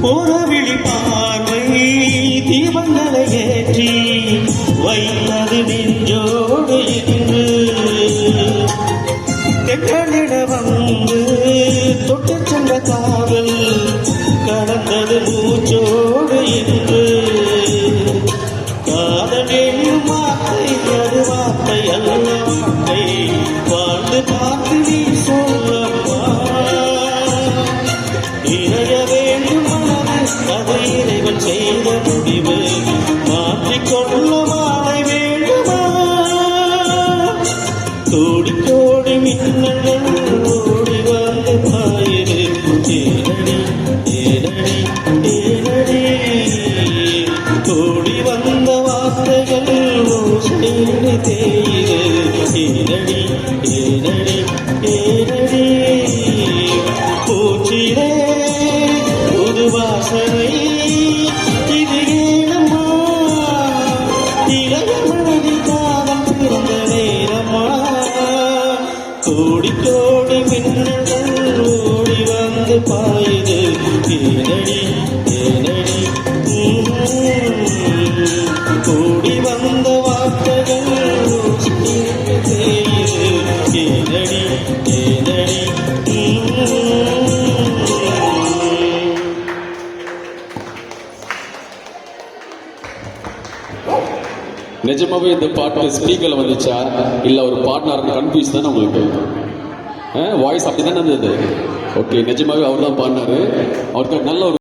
Ora, Vilipa. வைத்தது நெஞ்சோடு இருந்து எங்களிட வந்து தொட்டு சென்ற காதல் கடந்தது மூச்சோடு இன்று காதல் என்னும் வார்த்தை அது வார்த்தை அல்ல வார்த்தை வாழ்ந்து பார்த்து நீ சொல்லப்பா. இறைய வேண்டும் அது இறைவன் செய்த முடிவு. கோடி கோடி மின்னல்கள் கோடி கோடி மின்னல்கள் ஓடி வந்து பாயுது ஏனடி ஏனடி உம். கூடி வந்த வார்த்தைகள் ஓசையிலே தேயுது ஏனடி ஏனடி உம். நிஜமாவே இந்த பாட்டு ஸ்பீக்கர்ல வந்துச்சா? இல்ல ஒரு பாட்னர் கன்ஃபியூஸ் தானே உங்களுக்கு? வாய்ஸ் அப்படி தானே இருந்தது? ஓகே நிஜமாவே அவர் தான் பாடினாரு அவருக்கு நல்ல ஒரு